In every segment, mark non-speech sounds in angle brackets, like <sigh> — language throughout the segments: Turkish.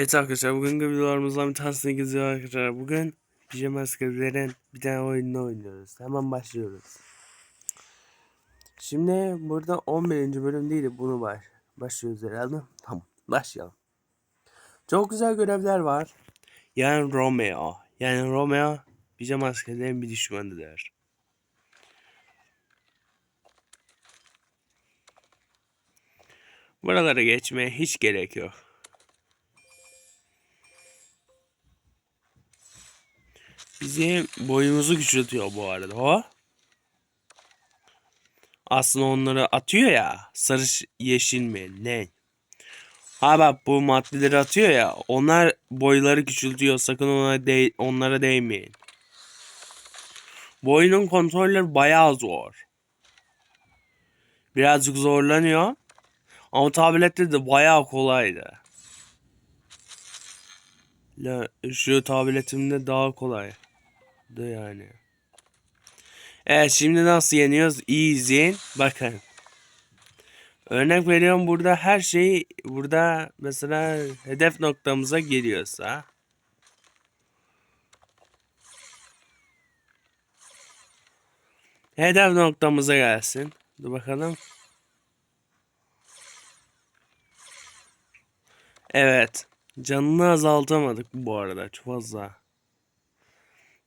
Evet arkadaşlar bugünkü videolarımızdan bir tanesine geziyor arkadaşlar. Bugün pijama askerlerin bir tane oyununu oynuyoruz. Hemen başlıyoruz. Şimdi burada 11. bölüm değil bunu baş başlıyoruz herhalde. Tamam başlayalım. Çok güzel görevler var. Yani Romeo. Yani Romeo pijama askerlerin bir düşmanıdır. Buralara geçmeye hiç gerek yok. Bizim boyumuzu küçültüyor bu arada o. Aslında onları atıyor ya. Sarı yeşil mi ne? Ha bak bu maddeleri atıyor ya. Onlar boyları küçültüyor. Sakın ona de onlara değmeyin. Bu kontrolleri bayağı zor. Birazcık zorlanıyor. Ama tablette de bayağı kolaydı. La, şu tabletimde daha kolay. Da yani. Evet şimdi nasıl yeniyoruz? İyi izleyin. Bakın. Örnek veriyorum burada her şey burada mesela hedef noktamıza geliyorsa hedef noktamıza gelsin. Dur bakalım. Evet. Canını azaltamadık bu arada. Çok fazla.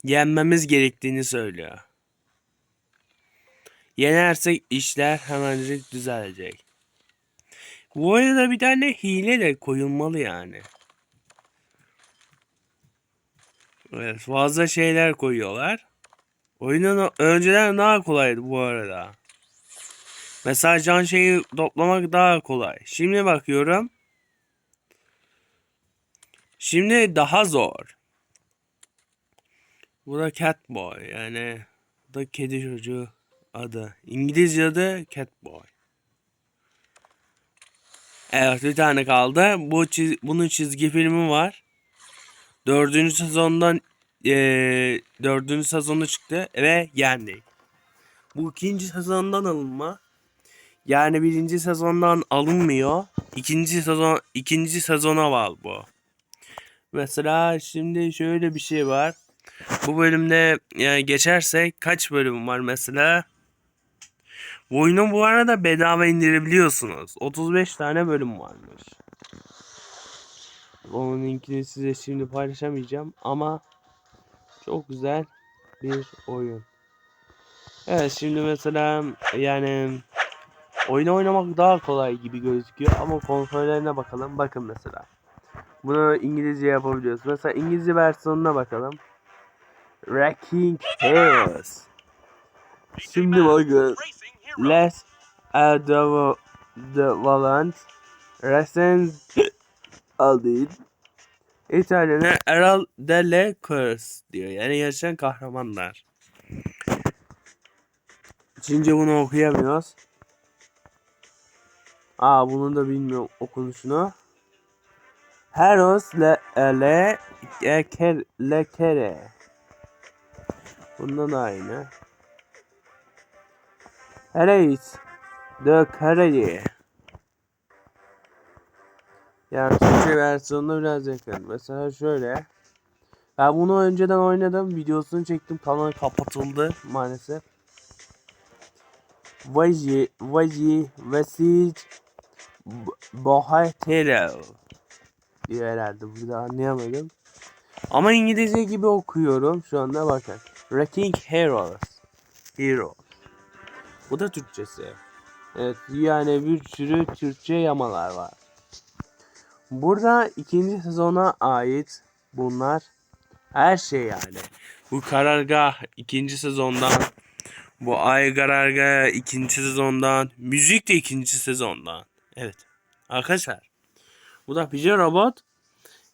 Yenmemiz gerektiğini söylüyor. Yenersek işler hemencik düzelecek. Bu arada bir tane hile de koyulmalı yani. Evet fazla şeyler koyuyorlar. Oyunun önceden daha kolaydı bu arada. Mesela can şeyi toplamak daha kolay. Şimdi bakıyorum. Şimdi daha zor. Bu da Catboy yani bu da kedi çocuğu adı. İngilizce adı Catboy. Evet bir tane kaldı. Bu çiz bunun çizgi filmi var. Dördüncü sezondan eee dördüncü sezonu çıktı ve yendik. Bu ikinci sezondan alınma. Yani birinci sezondan alınmıyor. İkinci sezon ikinci sezona bağlı bu. Mesela şimdi şöyle bir şey var. Bu bölümde yani geçersek kaç bölüm var mesela? Bu oyunu bu arada bedava indirebiliyorsunuz. 35 tane bölüm varmış. Onun linkini size şimdi paylaşamayacağım ama çok güzel bir oyun. Evet şimdi mesela yani oyunu oynamak daha kolay gibi gözüküyor ama kontrollerine bakalım. Bakın mesela. Bunu İngilizce yapabiliyoruz. Mesela İngilizce versiyonuna bakalım. Wrecking Heroes. Şimdi bakın. Let's add the, Valent. Recent Aldin. İtalyan'a <laughs> Eral delle Curse diyor. Yani yaşayan kahramanlar. Çince bunu okuyamıyoruz. Aa bunu da bilmiyorum okunuşunu. Heros le le eker le kere. Bundan aynı. Hereis de kareli. Yani Türkçe versiyonuna biraz yakın. Mesela şöyle. Ben bunu önceden oynadım. Videosunu çektim. Kanal kapatıldı maalesef. Vaji, Vaji, Vesic, Bohatero diyor herhalde. Burada anlayamadım. Ama İngilizce gibi okuyorum şu anda bakın. Wrecking Heroes. Hero. Bu da Türkçesi. Evet yani bir sürü Türkçe yamalar var. Burada ikinci sezona ait bunlar her şey yani. Bu karargah ikinci sezondan. Bu ay karargah ikinci sezondan. Müzik de ikinci sezondan. Evet. Arkadaşlar. Bu da Pijama Robot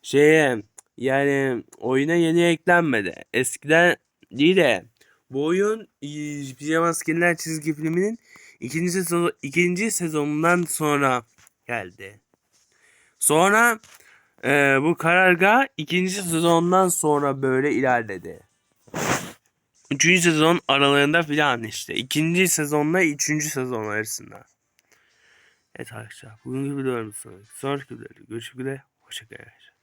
şeye yani oyuna yeni eklenmedi. Eskiden değil de bu oyun e, Pijama Skinler çizgi filminin ikinci sezon ikinci sezonundan sonra geldi. Sonra e, bu karargah ikinci sezondan sonra böyle ilerledi. Üçüncü sezon aralarında filan işte. İkinci sezonla üçüncü sezon arasında. Evet arkadaşlar bugünkü videomuz sonraki videoda görüşmek üzere. Hoşçakalın.